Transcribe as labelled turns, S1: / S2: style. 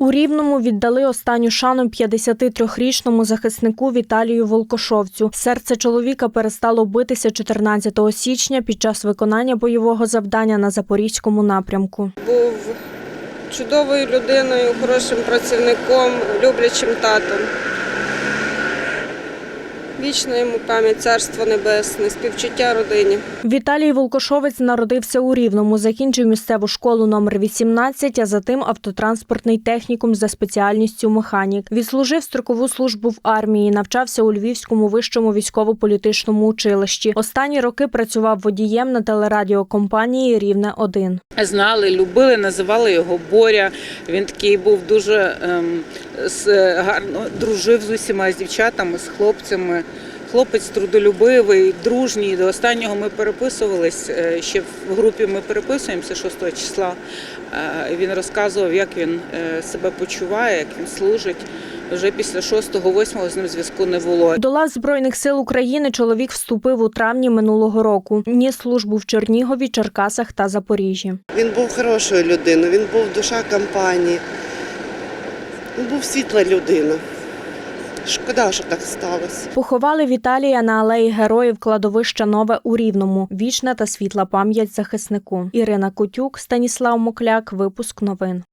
S1: У Рівному віддали останню шану 53-річному захиснику Віталію Волкошовцю. Серце чоловіка перестало битися 14 січня під час виконання бойового завдання на запорізькому напрямку.
S2: був чудовою людиною, хорошим працівником, люблячим татом. Вічна йому пам'ять, царство небесне, співчуття родині.
S1: Віталій Волкошовець народився у Рівному, закінчив місцеву школу номер 18, а затим автотранспортний технікум за спеціальністю механік. Відслужив строкову службу в армії, навчався у Львівському вищому військово-політичному училищі. Останні роки працював водієм на телерадіокомпанії Рівне 1
S3: Знали, любили, називали його Боря. Він такий був дуже ем, з, гарно дружив з усіма з дівчатами, з хлопцями. Хлопець трудолюбивий, дружній. До останнього ми переписувались. е, Ще в групі ми переписуємося 6 числа. Е, Він розказував, як він е, себе почуває, як він служить. Вже після 6-8 з ним зв'язку не було.
S1: До лав Збройних сил України чоловік вступив у травні минулого року. Ніс службу в Чернігові, Черкасах та Запоріжжі.
S4: Він був хорошою людиною, він був душа компанії. Він був світла людина. Шкода, що так сталося.
S1: Поховали Віталія на алеї героїв кладовища Нове у Рівному. Вічна та світла пам'ять захиснику. Ірина Кутюк, Станіслав Мокляк. Випуск новин.